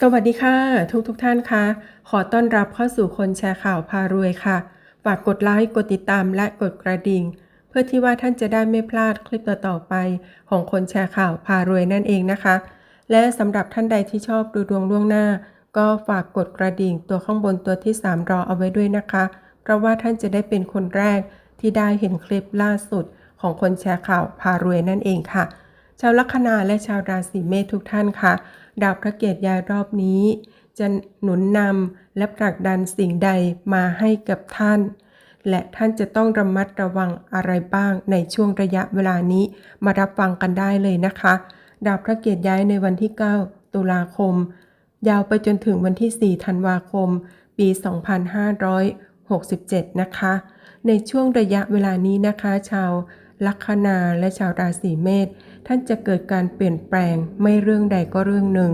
สวัสดีค่ะ ทุกทุกท่านคะขอต้อนรับเข้าสู่คนแชร์ข่าวพารวยค่ะ ฝากกดไลค์กดติดตามและกดกระดิ่ง เพื่อที่ว่าท่านจะได้ไม่พลาดคลิปต่อๆไป ของคนแชร์ข่าวพารวยนั่นเองนะคะ และสำหรับท่านใดที่ชอบดูดวงล่วงหน้า ก็ฝากกดกระดิ่งตัวข้างบนตัวที่ 3 รอเอาไว้ด้วยนะคะ เพราะว่าท่านจะได้เป็นคนแรกที่ได้เห็นคลิปล่าสุด ของคนแชร์ข่าวพารวยนั่นเองค่ะ ชาวลัคนาและชาวราศีเมษทุกท่านค่ะ ดาวพระเกตย้ายรอบนี้ จะหนุนนำและผลักดันสิ่งใดมาให้กับท่าน และท่านจะต้องระมัดระวังอะไรบ้างในช่วงระยะเวลานี้มารับฟังกันได้เลยนะคะ ดาวพระเกตย้ายในวันที่ 9 ตุลาคม ยาวไปจนถึงวันที่ 4 ธันวาคม ปี 2567 นะคะ ในช่วงระยะเวลานี้นะคะ ชาวลัคนาและชาวราศีเมษ ท่านจะเกิดการเปลี่ยนแปลงไม่เรื่องใดก็เรื่องหนึ่ง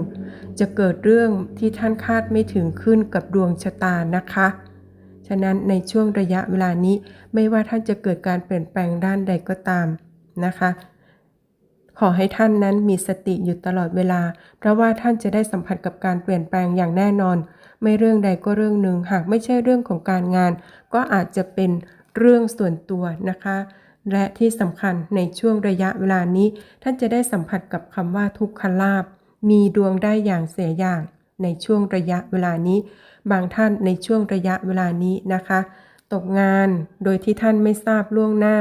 จะเกิดเรื่องที่ท่านคาดไม่ถึงขึ้นกับดวงชะตานะคะฉะนั้นในช่วงระยะเวลานี้ไม่ว่าท่านจะเกิดการเปลี่ยนแปลงด้านใดก็ตามนะคะ ขอให้ท่านนั้นมีสติอยู่ตลอดเวลา เพราะว่าท่านจะได้สัมผัสกับการเปลี่ยนแปลงอย่างแน่นอน ไม่เรื่องใดก็เรื่องหนึ่ง หากไม่ใช่เรื่องของการงาน ก็อาจจะเป็นเรื่องส่วนตัวนะคะ และที่สำคัญในช่วงระยะเวลานี้ ท่านจะได้สัมผัสกับคำว่าทุกขลาบ มีดวงได้อย่างเสียอย่าง ในช่วงระยะเวลานี้ บางท่านในช่วงระยะเวลานี้นะคะ ตกงานโดยที่ท่านไม่ทราบล่วงหน้า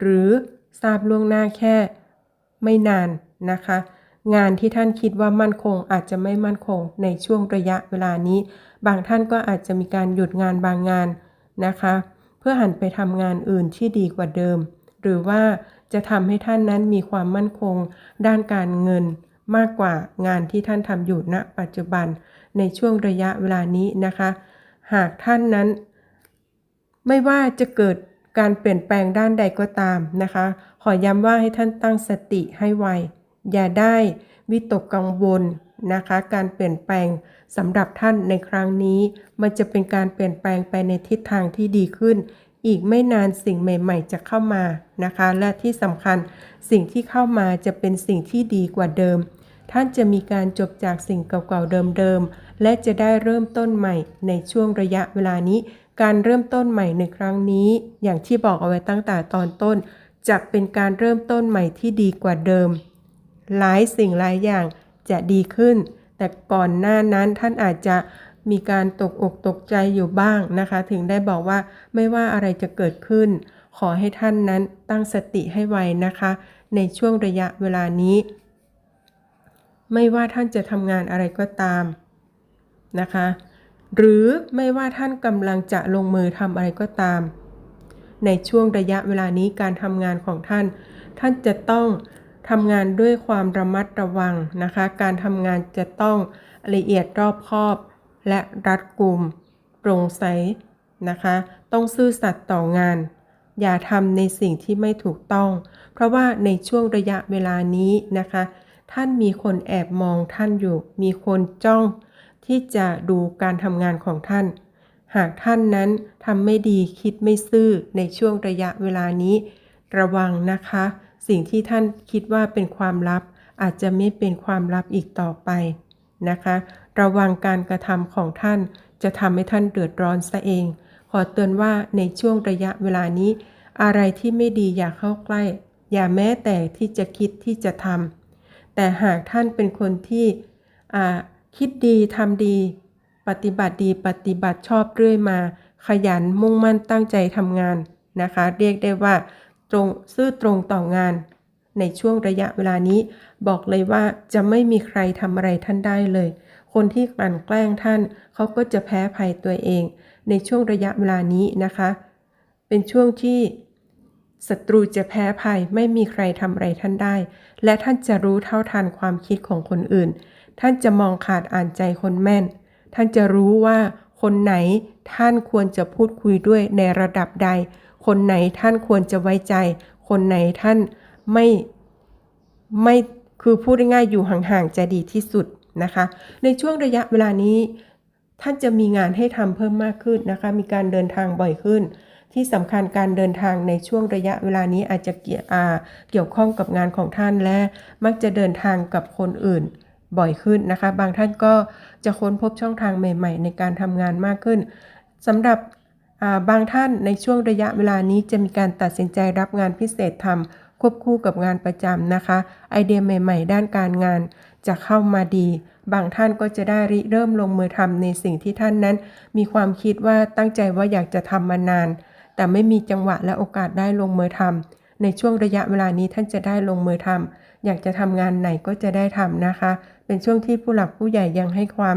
หรือทราบล่วงหน้าแค่ไม่นานนะคะ งานที่ท่านคิดว่ามั่นคงอาจจะไม่มั่นคงในช่วงระยะเวลานี้ บางท่านก็อาจจะมีการหยุดงานบางงานนะคะ พื่อหันไปทำงานอื่นที่ดีกว่าเดิม หรือว่าจะทำให้ท่านนั้นมีความมั่นคง ด้านการเงิน มากกว่างานที่ท่านทำอยู่ณปัจจุบัน ในช่วงระยะเวลานี้นะคะ หากท่านนั้น ไม่ว่าจะเกิดการเปลี่ยนแปลงด้านใดก็ตามนะคะ ขอย้ำว่าให้ท่านตั้งสติให้ไวอย่าได้วิตกกังวล นะคะ การเปลี่ยนแปลงสำหรับท่านในครั้งนี้ มันจะเป็นการเปลี่ยนแปลงไปในทิศทางที่ดีขึ้น อีกไม่นานสิ่งใหม่ ๆ จะเข้ามานะคะ และที่สำคัญสิ่งที่เข้ามาจะเป็นสิ่งที่ดีกว่าเดิม ท่านจะมีการจบจากสิ่งเก่าๆเดิมๆและจะได้เริ่มต้นใหม่ในช่วงระยะเวลานี้ การเริ่มต้นใหม่ในครั้งนี้ อย่างที่บอกเอาไว้ตั้งแต่ตอนต้น จะเป็นการเริ่มต้นใหม่ที่ดีกว่าเดิมหลายสิ่งหลายอย่าง จะดีขึ้น แต่ก่อนหน้านั้นท่านอาจจะมีการตกอกตกใจอยู่บ้างนะคะ ถึงได้บอกว่าไม่ว่าอะไรจะเกิดขึ้น ขอให้ท่านนั้นตั้งสติให้ไวนะคะ ในช่วงระยะเวลานี้ ไม่ว่าท่านจะทำงานอะไรก็ตามนะคะ หรือไม่ว่าท่านกำลังจะลงมือทำอะไรก็ตาม ในช่วงระยะเวลานี้การทำงานของท่าน ท่านจะต้อง ทำงานด้วยความระมัดระวังนะคะ การทำงานจะต้องละเอียดรอบคอบ และรัดกุมโปร่งใสนะคะ ต้องซื่อสัตย์ต่องาน อย่าทำในสิ่งที่ไม่ถูกต้อง เพราะว่าในช่วงระยะเวลานี้นะคะ ท่านมีคนแอบมองท่านอยู่ มีคนจ้องที่จะดูการทำงานของท่าน หากท่านนั้นทำไม่ดีคิดไม่ซื่อในช่วงระยะเวลานี้ ระวังนะคะ สิ่งที่ท่านคิดว่าเป็นความลับ อาจจะไม่เป็นความลับอีกต่อไปนะคะ ระวังการกระทำของท่านจะทำให้ท่านเดือดร้อนซะเอง ขอเตือนว่าในช่วงระยะเวลานี้ อะไรที่ไม่ดีอย่าเข้าใกล้ อย่าแม้แต่ที่จะคิดที่จะทำแต่หากท่านเป็นคนที่คิดดีทำดี ปฏิบัติดีปฏิบัติชอบเรื่อยมา ขยันมุ่งมั่นตั้งใจทำงานนะคะ เรียกได้ว่า ตรงซื่อตรงต่องาน ในช่วงระยะเวลานี้ บอกเลยว่าจะไม่มีใครทำอะไรท่านได้เลย คนที่กลั่นแกล้งท่าน เขาก็จะแพ้ภัยตัวเอง ในช่วงระยะเวลานี้นะคะ เป็นช่วงที่ศัตรูจะแพ้ภัยไม่มีใครทำอะไรท่านได้ และท่านจะรู้เท่าทันความคิดของคนอื่น ท่านจะมองขาดอ่านใจคนแม่น ท่านจะรู้ว่าคนไหนท่านควรจะพูดคุยด้วยในระดับใด คนไหนท่านควรจะไว้ใจ คนไหนท่านไม่ไม่คือพูดง่ายๆอยู่ห่างๆจะดีที่สุดนะคะ ในช่วงระยะเวลานี้ ท่านจะมีงานให้ทำเพิ่มมากขึ้นนะคะ มีการเดินทางบ่อยขึ้น ที่สำคัญการเดินทางในช่วงระยะเวลานี้อาจจะเกี่ยวเกี่ยวข้องกับงานของท่านและ มักจะเดินทางกับคนอื่นบ่อยขึ้นนะคะ บางท่านก็จะค้นพบช่องทางใหม่ ๆ ในการทำงานมากขึ้นสำหรับ บางท่านในช่วงระยะเวลานี้จะมีการตัดสินใจรับงานพิเศษทำควบคู่กับงานประจำนะคะ ไอเดียใหม่ ๆ ด้านการงานจะเข้ามาดี บางท่านก็จะได้ริเริ่มลงมือทำในสิ่งที่ท่านนั้น มีความคิดว่าตั้งใจว่าอยากจะทำมานาน แต่ไม่มีจังหวะและโอกาสได้ลงมือทำในช่วงระยะเวลานี้ท่านจะได้ลงมือทำอยากจะทำงานไหนก็จะได้ทำนะคะ เป็นช่วงที่ผู้หลักผู้ใหญ่ยังให้ความ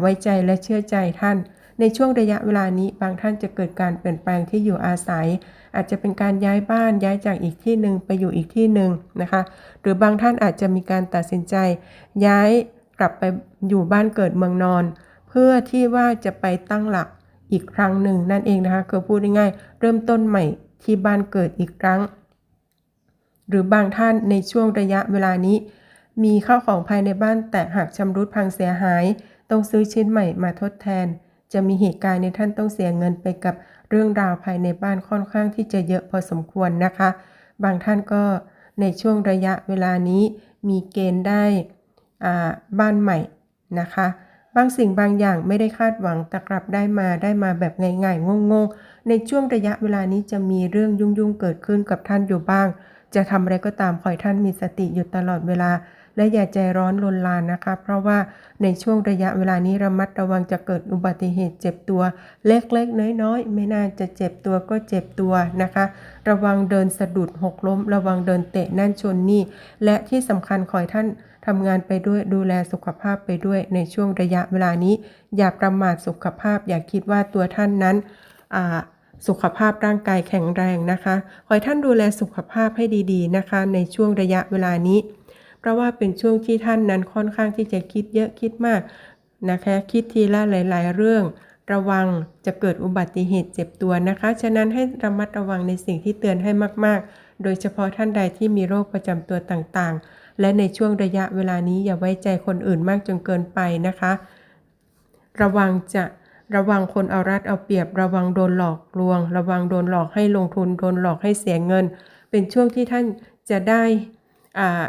ไว้ใจและเชื่อใจท่าน ในช่วงระยะเวลานี้บางท่านจะเกิดการเปลี่ยนแปลงที่อยู่อาศัย อาจจะเป็นการย้ายบ้านย้ายจากอีกที่หนึ่งไปอยู่อีกที่หนึ่งนะคะ หรือบางท่านอาจจะมีการตัดสินใจ ย้ายกลับไปอยู่บ้านเกิดเมืองนอน เพื่อที่ว่าจะไปตั้งหลักอีกครั้งหนึ่งนั่นเองนะคะคือพูดง่ายๆเริ่มต้นใหม่ที่บ้านเกิดอีกครั้ง หรือบางท่านในช่วงระยะเวลานี้ มีข้าวของภายในบ้านแตกหักชำรุดพังเสียหาย ต้องซื้อชิ้นใหม่มาทดแทน จะมีเหตุการณ์ในท่านต้องเสียเงินไปกับเรื่องราวภายในบ้านค่อนข้างที่จะเยอะพอสมควรนะคะ บางท่านก็ในช่วงระยะเวลานี้มีเกณฑ์ได้บ้านใหม่นะคะ บางสิ่งบางอย่างไม่ได้คาดหวังแต่กลับได้มาได้มาแบบง่ายๆงงๆ ในช่วงระยะเวลานี้จะมีเรื่องยุ่งๆเกิดขึ้นกับท่านอยู่บ้าง จะทำอะไรก็ตามขอให้ท่านมีสติอยู่ตลอดเวลา และอย่าใจร้อนลนลานนะคะ เพราะว่าในช่วงระยะเวลานี้ระมัดระวังจะเกิดอุบัติเหตุเจ็บตัว เล็กๆ น้อยๆ ไม่น่าจะเจ็บตัวก็เจ็บตัวนะคะ ระวังเดินสะดุดหกล้ม ระวังเดินเตะนั่นชนนี่ และที่สำคัญขอให้ท่านทำงานไปด้วยดูแลสุขภาพไปด้วยในช่วงระยะเวลานี้ อย่าประมาทสุขภาพ อย่าคิดว่าตัวท่านนั้นอ่าสุขภาพร่างกายแข็งแรงนะคะ ขอให้ท่านดูแลสุขภาพให้ดี ๆ นะคะ ในช่วงระยะเวลานี้ เพราะว่าเป็นช่วงที่ท่านนั้นค่อนข้างที่จะคิดเยอะคิดมากนะคะคิดทีละหลาย ๆ เรื่อง ระวังจะเกิดอุบัติเหตุเจ็บตัวนะคะ ฉะนั้นให้ระมัดระวังในสิ่งที่เตือนให้มาก ๆ โดยเฉพาะท่านใดที่มีโรคประจำตัวต่างๆ และในช่วงระยะเวลานี้อย่าไว้ใจคนอื่นมากจนเกินไปนะคะ ระวังจะระวังคนเอารัดเอาเปรียบ ระวังโดนหลอกลวง ระวังโดนหลอกให้ลงทุน โดนหลอกให้เสียเงิน เป็นช่วงที่ท่านจะได้อ่า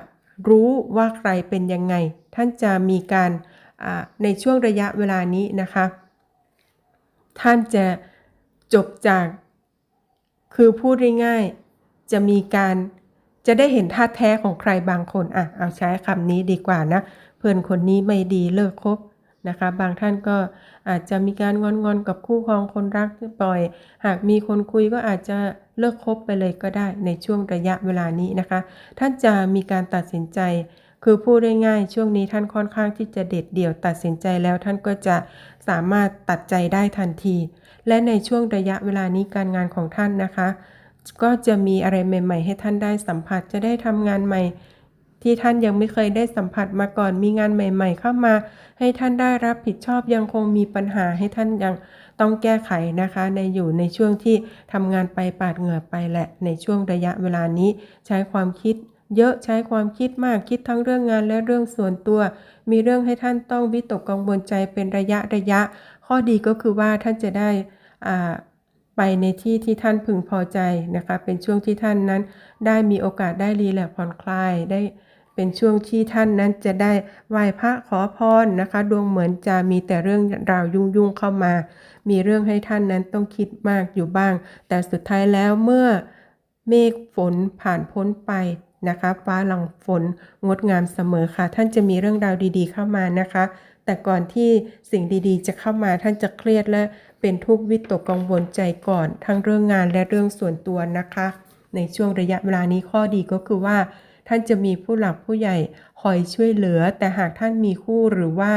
รู้ว่าใครเป็นยังไง ท่านจะมีการในช่วงระยะเวลานี้นะคะ ท่านจะจบจาก คือพูดง่ายๆจะมีการจะได้เห็นท่าแท้ของใครบางคนอะเอาใช้คำนี้ดีกว่านะ เพื่อนคนนี้ไม่ดีเลิกคบ นะคะ บางท่านก็อาจจะมีการงอนๆกับคู่ครองคนรักที่ปล่อย หากมีคนคุยก็อาจจะเลิกคบไปเลยก็ได้ในช่วงระยะเวลานี้นะคะ ท่านจะมีการตัดสินใจ คือพูดได้ง่ายช่วงนี้ท่านค่อนข้างที่จะเด็ดเดี่ยวตัดสินใจแล้วท่านก็จะสามารถตัดใจได้ทันที และในช่วงระยะเวลานี้การงานของท่านนะคะ ก็จะมีอะไรใหม่ ๆ ให้ท่านได้สัมผัสจะได้ทำงานใหม่ ที่ท่านยังไม่เคยได้สัมผัสมาก่อนมีงานใหม่ ๆ เข้ามา ให้ท่านได้รับผิดชอบยังคงมีปัญหาให้ท่านยังต้องแก้ไขนะคะ ในอยู่ในช่วงที่ทำงานไปปาดเหงื่อไปแหละในช่วงระยะเวลานี้ใช้ความคิดเยอะใช้ความคิดมากคิดทั้งเรื่องงานและเรื่องส่วนตัว มีเรื่องให้ท่านต้องวิตกกังวลใจเป็นระยะระยะ ข้อดีก็คือว่าท่านจะได้อ่าไปในที่ที่ท่านพึงพอใจนะคะ เป็นช่วงที่ท่านนั้น ได้มีโอกาสได้รีแลกผ่อนคลายได้ เป็นช่วงที่ท่านนั้นจะได้ไหว้พระขอพรนะคะ ดวงเหมือนจะมีแต่เรื่องราวยุ่งๆเข้ามา มีเรื่องให้ท่านนั้นต้องคิดมากอยู่บ้าง แต่สุดท้ายแล้วเมื่อเมฆฝนผ่านพ้นไปนะคะฟ้าหลังฝนงดงามเสมอค่ะ ท่านจะมีเรื่องราวดีๆเข้ามานะคะ แต่ก่อนที่สิ่งดีๆ จะเข้ามาท่านจะเครียดและเป็นทุกข์วิตกกังวลใจก่อน ทั้งเรื่องงานและเรื่องส่วนตัวนะคะ ในช่วงระยะเวลานี้ข้อดีก็คือว่า ท่านจะมีผู้หลักผู้ใหญ่คอยช่วยเหลือ แต่หากท่านมีคู่หรือว่า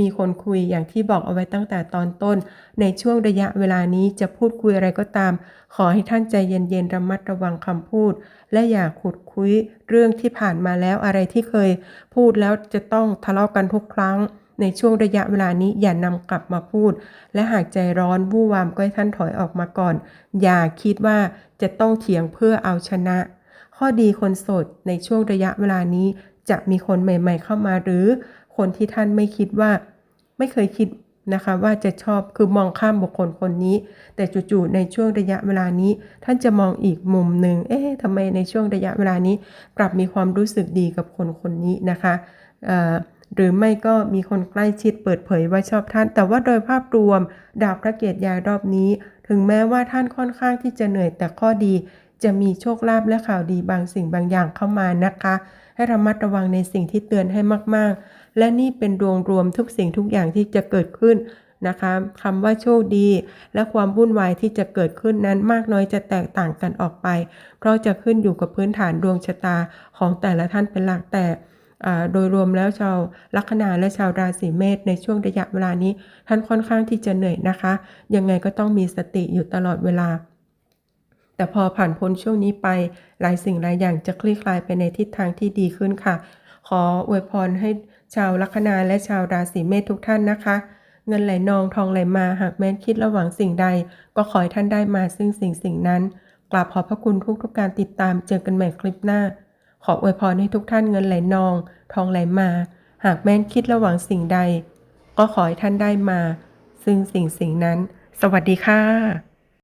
มีคนคุยอย่างที่บอกเอาไว้ตั้งแต่ตอนต้น ในช่วงระยะเวลานี้จะพูดคุยอะไรก็ตาม ขอให้ท่านใจเย็นๆระมัดระวังคำพูด และอย่าขุดคุยเรื่องที่ผ่านมาแล้วอะไรที่เคย พูดแล้วจะต้องทะเลาะกันทุกครั้ง ในช่วงระยะเวลานี้อย่านำกลับมาพูด และหากใจร้อนวู่วามก็ให้ท่านถอยออกมาก่อน อย่าคิดว่าจะต้องเถียงเพื่อเอาชนะ ข้อดีคนโสดในช่วงระยะเวลานี้จะมีคนใหม่ ๆ เข้ามาหรือคนที่ท่านไม่คิดว่า ไม่เคยคิดนะคะว่าจะชอบคือมองข้ามบุคคลคนนี้ แต่จู่ๆในช่วงระยะเวลานี้ ท่านจะมองอีกมุมหนึ่งเอ๊ะทำไมในช่วงระยะเวลานี้ กลับมีความรู้สึกดีกับคนคนนี้นะคะหรือไม่ก็มีคนใกล้ชิดเปิดเผยว่าชอบท่าน แต่ว่าโดยภาพรวม ดาวพระเกียรติยายรอบนี้ ถึงแม้ว่าท่านค่อนข้างที่จะเหนื่อยแต่ข้อดี จะมีโชคลาภและข่าวดีบางสิ่งบางอย่างเข้ามานะคะ ให้ระมัดระวังในสิ่งที่เตือนให้มากๆ และนี่เป็นดวงรวมทุกสิ่งทุกอย่างที่จะเกิดขึ้นนะคะคำว่าโชคดี และความวุ่นวายที่จะเกิดขึ้นนั้นมากน้อยจะแตกต่างกันออกไป เพราะจะขึ้นอยู่กับพื้นฐานดวงชะตาของแต่ละท่านเป็นหลักแต่โดยรวมแล้วชาวลัคนาและชาวราศีเมษในช่วงระยะเวลานี้ ท่านค่อนข้างที่จะเหนื่อยนะคะ ยังไงก็ต้องมีสติอยู่ตลอดเวลา แต่พอผ่านพ้นช่วงนี้ไป หลายสิ่งหลายอย่างจะคลี่คลายไปในทิศทางที่ดีขึ้นค่ะ ขออวยพรให้ชาวลัคนาและชาวราศีเมษทุกท่านนะคะ เงินไหลนองทองไหลมาหากแม้นคิดระหวังสิ่งใด ก็ขอให้ท่านได้มาซึ่งสิ่งสิ่งนั้นกราบขอบพระคุณทุกทุกการติดตามเจอกันใหม่คลิปหน้า ขออวยพรให้ทุกท่านเงินไหลนอง ทองไหลมา หากแม้นคิดระหวังสิ่งใด ก็ขอให้ท่านได้มา ซึ่งสิ่งสิ่งนั้น สวัสดีค่ะ